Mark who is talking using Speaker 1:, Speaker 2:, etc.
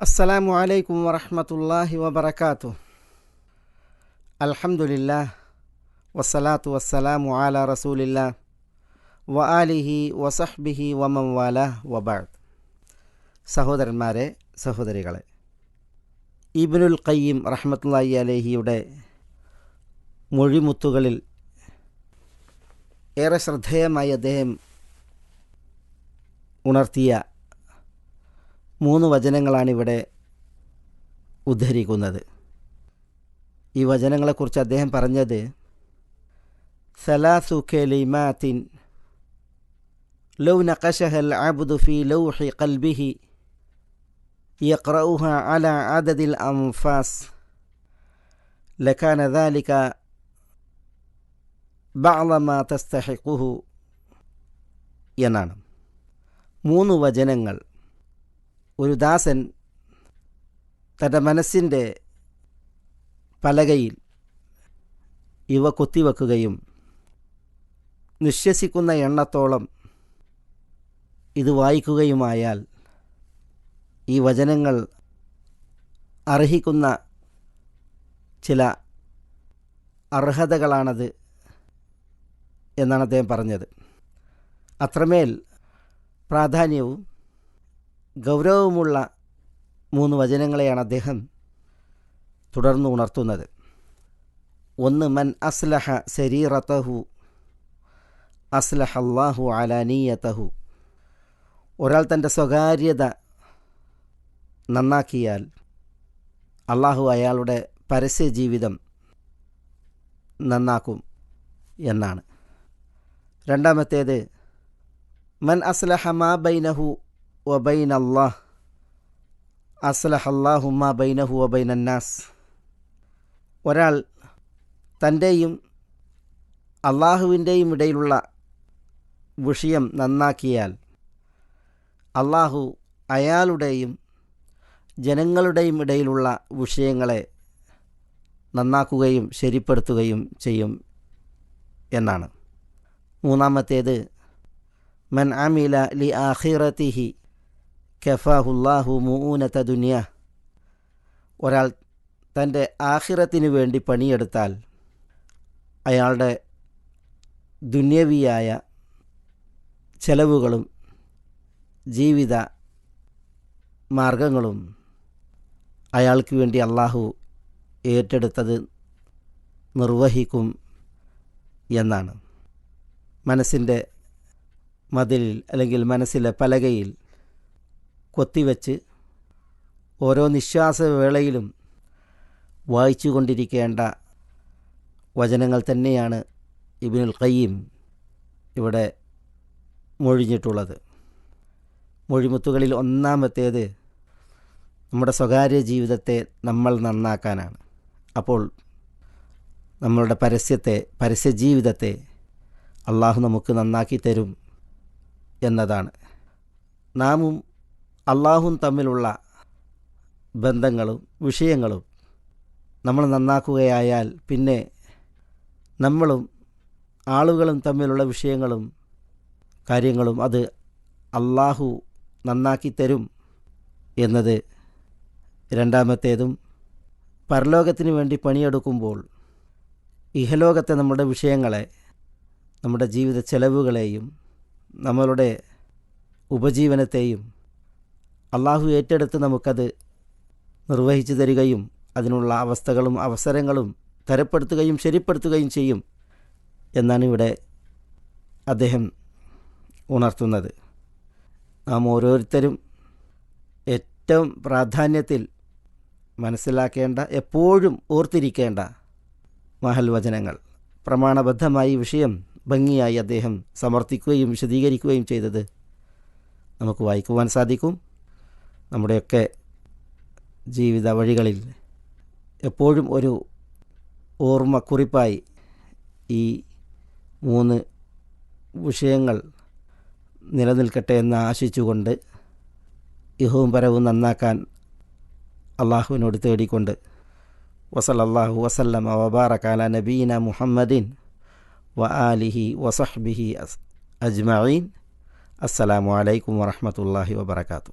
Speaker 1: അസ്സലാമു അലൈക്കും വറഹമത്തല്ലാഹി വബർക്കാത്തു അൽഹമുല്ലാ വസ്സലാത്തു വസ്സലാമു ആല റസൂലില്ല വ ആലിഹി വസഹ്ബിഹി വമംവാല വബാദ് സഹോദരന്മാരെ സഹോദരികളെ ইবনুল ഖയ്യിം റഹ്മത്തുല്ലാഹി അലഹിയുടെ മൊഴിമുത്തുകളിൽ ഏറെ ശ്രദ്ധേയമായി അദ്ദേഹം ഉണർത്തിയ മൂന്ന് വചനങ്ങളാണിവിടെ ഉദ്ധരിക്കുന്നത് ഈ വചനങ്ങളെക്കുറിച്ച് അദ്ദേഹം പറഞ്ഞത് സലാസു കലിമാത്തിൻ ലൗ നഖശഹൽ അബ്ദു ഫി ലൗഹി ഖൽബിഹി يقرأها على عدد الأنفاس لكان ذلك بعض ما تستحقه എന്നാണ് മൂന്ന് വചനങ്ങൾ ഒരു ദാസൻ തന്റെ മനസ്സിന്റെ പലകയിൽ ഇവ കൊത്തിവെക്കുകയും നിശ്വസിക്കുന്ന എണ്ണത്തോളം ഇത് വായിക്കുകയുമായാൽ ഈ വചനങ്ങൾ അർഹിക്കുന്ന ചില അർഹതകളാണത് എന്നാണ് അദ്ദേഹം പറഞ്ഞത്. അത്രമേൽ പ്രാധാന്യവും ഗൗരവമുള്ള മൂന്ന് വചനങ്ങളെയാണ് അദ്ദേഹം തുടർന്ന് ഉണർത്തുന്നത്. ഒന്ന് മൻ അസ്ലഹ ശരീറത്തഹു അസ്ലഹല്ലാഹു അള്ളാഹു അലാനീയത്തഹു ഒരാൾ തന്റെ സ്വകാര്യത നന്നാക്കിയാൽ അള്ളാഹു അയാളുടെ പരസ്യ ജീവിതം നന്നാക്കും എന്നാണ്. രണ്ടാമത്തേത് മൻ അസ്ലഹ മാ ബൈനഹു വബൈൻ അള്ളാഹ് അസ്ലഹ അള്ളാഹു മാ ബൈനഹു വബൈൻ അന്നാസ് ഒരാൾ തന്റെയും അള്ളാഹുവിന്റെയും ഇടയിലുള്ള വിഷയം നന്നാക്കിയാൽ അള്ളാഹു അയാളുടെയും ജനങ്ങളുടെയും ഇടയിലുള്ള വിഷയങ്ങളെ നന്നാക്കുകയും ശരിപ്പെടുത്തുകയും ചെയ്യും എന്നാണ്. മൂന്നാമത്തേത് മൻ അമില ലി ആഖിറത്തിഹി കഫാഹുല്ലാഹു മൂനത്ത ദുനിയ. ഒരാൾ തന്റെ ആഹിറത്തിന് വേണ്ടി പണിയെടുത്താൽ അയാളുടെ ദുന്യവിയായ ചെലവുകളും ജീവിത മാർഗങ്ങളും അയാൾക്ക് വേണ്ടി അള്ളാഹു ഏറ്റെടുത്തത് നിർവഹിക്കും എന്നാണ്. മനസ്സിന്റെ മതിലിൽ അല്ലെങ്കിൽ മനസ്സിലെ പലകയിൽ കൊത്തിവെച്ച് ഓരോ നിശ്വാസവേളയിലും വായിച്ചു കൊണ്ടിരിക്കേണ്ട വചനങ്ങൾ തന്നെയാണ് ഇബിനുൽ ഖയ്യീം ഇവിടെ മൊഴിഞ്ഞിട്ടുള്ളത്. മൊഴിമുത്തുകളിൽ ഒന്നാമത്തേത് നമ്മുടെ സ്വകാര്യ ജീവിതത്തെ നമ്മൾ നന്നാക്കാനാണ്. അപ്പോൾ നമ്മളുടെ പരസ്യത്തെ പരസ്യ ജീവിതത്തെ അള്ളാഹു നമുക്ക് നന്നാക്കി തരും എന്നതാണ്. നാമും അള്ളാഹും തമ്മിലുള്ള ബന്ധങ്ങളും വിഷയങ്ങളും നമ്മൾ നന്നാക്കുകയായാൽ പിന്നെ നമ്മളും ആളുകളും തമ്മിലുള്ള വിഷയങ്ങളും കാര്യങ്ങളും അത് അള്ളാഹു നന്നാക്കി തരും എന്നത് രണ്ടാമത്തേതും പരലോകത്തിന് വേണ്ടി പണിയെടുക്കുമ്പോൾ ഇഹലോകത്തെ നമ്മുടെ വിഷയങ്ങളെ നമ്മുടെ ജീവിത ചെലവുകളെയും നമ്മളുടെ ഉപജീവനത്തെയും അള്ളാഹു ഏറ്റെടുത്ത് നമുക്കത് നിർവഹിച്ചു തരികയും അതിനുള്ള അവസ്ഥകളും അവസരങ്ങളും തരപ്പെടുത്തുകയും ശരിപ്പെടുത്തുകയും ചെയ്യും എന്നാണ് ഇവിടെ അദ്ദേഹം ഉണർത്തുന്നത്. നാം ഓരോരുത്തരും ഏറ്റവും പ്രാധാന്യത്തിൽ മനസ്സിലാക്കേണ്ട എപ്പോഴും ഓർത്തിരിക്കേണ്ട മഹൽ വചനങ്ങൾ പ്രമാണബദ്ധമായി വിഷയം ഭംഗിയായി അദ്ദേഹം സമർത്ഥിക്കുകയും വിശദീകരിക്കുകയും ചെയ്തത് നമുക്ക് വായിക്കുവാൻ സാധിക്കും. നമ്മുടെയൊക്കെ ജീവിത വഴികളിൽ എപ്പോഴും ഒരു ഓർമ്മ കുറിപ്പായി ഈ മൂന്ന് വിഷയങ്ങൾ നിലനിൽക്കട്ടെ എന്ന് ആശിച്ചുകൊണ്ട് ഇഹവും പരവും നന്നാക്കാൻ അള്ളാഹുവിനോട് തേടിക്കൊണ്ട് വസലല്ലാഹു വസല്ലമ വബാറക്കാല നബീന മുഹമ്മദീൻ വ ആലിഹി വസഹ്ബിഹി അജ്മീൻ അസ്സലാമു അലൈക്കും വറഹമത്തല്ലാഹി വബർക്കാത്തു